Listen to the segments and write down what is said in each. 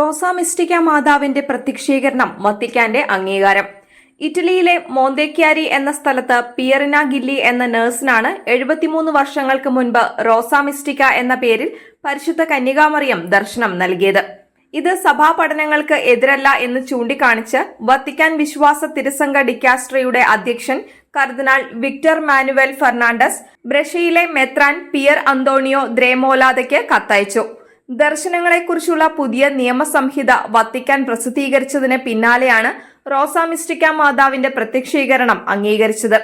റോസ മിസ്റ്റിക്ക മാതാവിന്റെ പ്രത്യക്ഷീകരണം വത്തിക്കാന്റെ അംഗീകാരം. ഇറ്റലിയിലെ മോന്തേക്യാരി എന്ന സ്ഥലത്ത് പിയറിന ഗില്ലി എന്ന നഴ്സിനാണ് എഴുപത്തിമൂന്ന് വർഷങ്ങൾക്ക് മുൻപ് റോസാ മിസ്റ്റിക്ക എന്ന പേരിൽ പരിശുദ്ധ കന്യകാമറിയം ദർശനം നൽകിയത്. ഇത് സഭാ പഠനങ്ങൾക്ക് എതിരല്ല എന്ന് ചൂണ്ടിക്കാണിച്ച് വത്തിക്കാൻ വിശ്വാസ തിരുസംഘ ഡിക്കാസ്ട്രയുടെ അധ്യക്ഷൻ കർദിനാൾ വിക്ടർ മാനുവൽ ഫെർണാണ്ടസ് ബ്രഷയിലെ മെത്രാൻ പിയർ അന്തോണിയോ ദ്രേമോലാദയ്ക്ക് കത്തയച്ചു. ദർശനങ്ങളെക്കുറിച്ചുള്ള പുതിയ നിയമസംഹിത വത്തിക്കാൻ പ്രസിദ്ധീകരിച്ചതിന് പിന്നാലെയാണ് റോസാമിസ്റ്റിക്ക മാതാവിന്റെ പ്രത്യക്ഷീകരണം അംഗീകരിച്ചത്.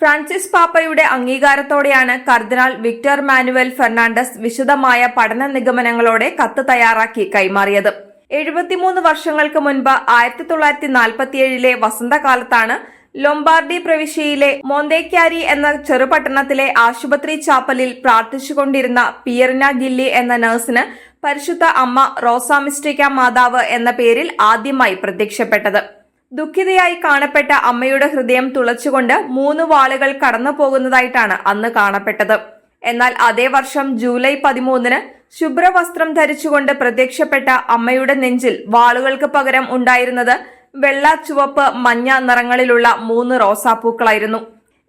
ഫ്രാൻസിസ് പാപ്പയുടെ അംഗീകാരത്തോടെയാണ് കർദിനാൾ വിക്ടർ മാനുവൽ ഫെർണാണ്ടസ് വിശദമായ പഠന നിഗമനങ്ങളോടെ കത്ത് തയ്യാറാക്കി കൈമാറിയത്. എഴുപത്തിമൂന്ന് വർഷങ്ങൾക്ക് മുൻപ് ആയിരത്തി തൊള്ളായിരത്തി നാൽപ്പത്തിയേഴിലെ വസന്തകാലത്താണ് ലൊംബാർഡി പ്രവിശ്യയിലെ മൊന്തേക്യാരി എന്ന ചെറുപട്ടണത്തിലെ ആശുപത്രി ചാപ്പലിൽ പ്രാർത്ഥിച്ചുകൊണ്ടിരുന്ന പിയറിന ഗില്ലി എന്ന നഴ്സിന് പരിശുദ്ധ അമ്മ റോസാമിസ്റ്റിക്ക മാതാവ് എന്ന പേരിൽ ആദ്യമായി പ്രത്യക്ഷപ്പെട്ടത്. ദുഃഖിതയായി കാണപ്പെട്ട അമ്മയുടെ ഹൃദയം തുളച്ചുകൊണ്ട് മൂന്ന് വാളുകൾ കടന്നു പോകുന്നതായിട്ടാണ് അന്ന് കാണപ്പെട്ടത്. എന്നാൽ അതേ വർഷം ജൂലൈ പതിമൂന്നിന് ശുഭ്രവസ്ത്രം ധരിച്ചുകൊണ്ട് പ്രത്യക്ഷപ്പെട്ട അമ്മയുടെ നെഞ്ചിൽ വാളുകൾക്ക് പകരം ഉണ്ടായിരുന്നത് വെള്ള ചുവപ്പ് മഞ്ഞ നിറങ്ങളിലുള്ള മൂന്ന് റോസാപ്പൂക്കളായിരുന്നു.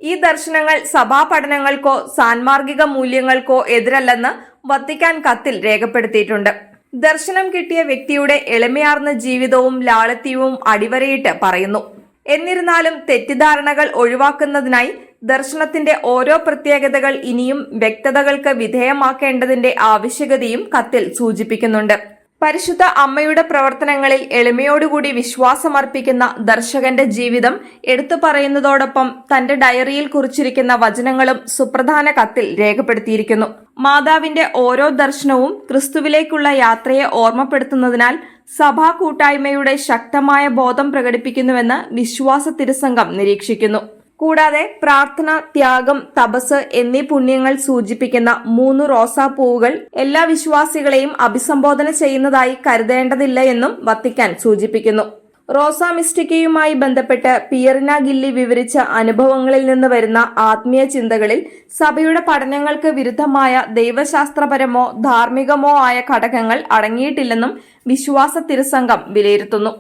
ഈ ദർശനങ്ങൾ സഭാ പഠനങ്ങൾക്കോ സാൻമാർഗിക മൂല്യങ്ങൾക്കോ എതിരല്ലെന്ന് വത്തിക്കാൻ കത്തിൽ രേഖപ്പെടുത്തിയിട്ടുണ്ട്. ദർശനം കിട്ടിയ വ്യക്തിയുടെ എളിമയാർന്ന ജീവിതവും ലാളിത്യവും അടിവരയിട്ട് പറയുന്നു. എന്നിരുന്നാലും തെറ്റിദ്ധാരണകൾ ഒഴിവാക്കുന്നതിനായി ദർശനത്തിന്റെ ഓരോ പ്രത്യേകതകൾ ഇനിയും വ്യക്തതകൾക്ക് വിധേയമാക്കേണ്ടതിന്റെ ആവശ്യകതയും കത്തിൽ സൂചിപ്പിക്കുന്നുണ്ട്. പരിശുദ്ധ അമ്മയുടെ പ്രവർത്തനങ്ങളിൽ എളിമയോടുകൂടി വിശ്വാസമർപ്പിക്കുന്ന ദർശകന്റെ ജീവിതം എടുത്തു പറയുന്നതോടൊപ്പം തന്റെ ഡയറിയിൽ കുറിച്ചിരിക്കുന്ന വചനങ്ങളും സുപ്രധാന കത്തിൽ രേഖപ്പെടുത്തിയിരിക്കുന്നു. മാതാവിന്റെ ഓരോ ദർശനവും ക്രിസ്തുവിലേക്കുള്ള യാത്രയെ ഓർമ്മപ്പെടുത്തുന്നതിനാൽ സഭാ കൂട്ടായ്മയുടെ ശക്തമായ ബോധം പ്രകടിപ്പിക്കുന്നുവെന്ന് വിശ്വാസ തിരുസംഘം നിരീക്ഷിക്കുന്നു. കൂടാതെ പ്രാർത്ഥന ത്യാഗം തപസ് എന്നീ പുണ്യങ്ങൾ സൂചിപ്പിക്കുന്ന മൂന്ന് റോസാ പൂവുകൾ എല്ലാ വിശ്വാസികളെയും അഭിസംബോധന ചെയ്യുന്നതായി കരുതേണ്ടതില്ല എന്നും വത്തിക്കാൻ സൂചിപ്പിക്കുന്നു. റോസ മിസ്റ്റിക്കയുമായി ബന്ധപ്പെട്ട് പിയറിന ഗില്ലി വിവരിച്ച അനുഭവങ്ങളിൽ നിന്ന് വരുന്ന ആത്മീയ ചിന്തകളിൽ സഭയുടെ പഠനങ്ങൾക്ക് വിരുദ്ധമായ ദൈവശാസ്ത്രപരമോ ധാർമ്മികമോ ആയ ഘടകങ്ങൾ അടങ്ങിയിട്ടില്ലെന്നും വിശ്വാസ തിരുസംഘം വിലയിരുത്തുന്നു.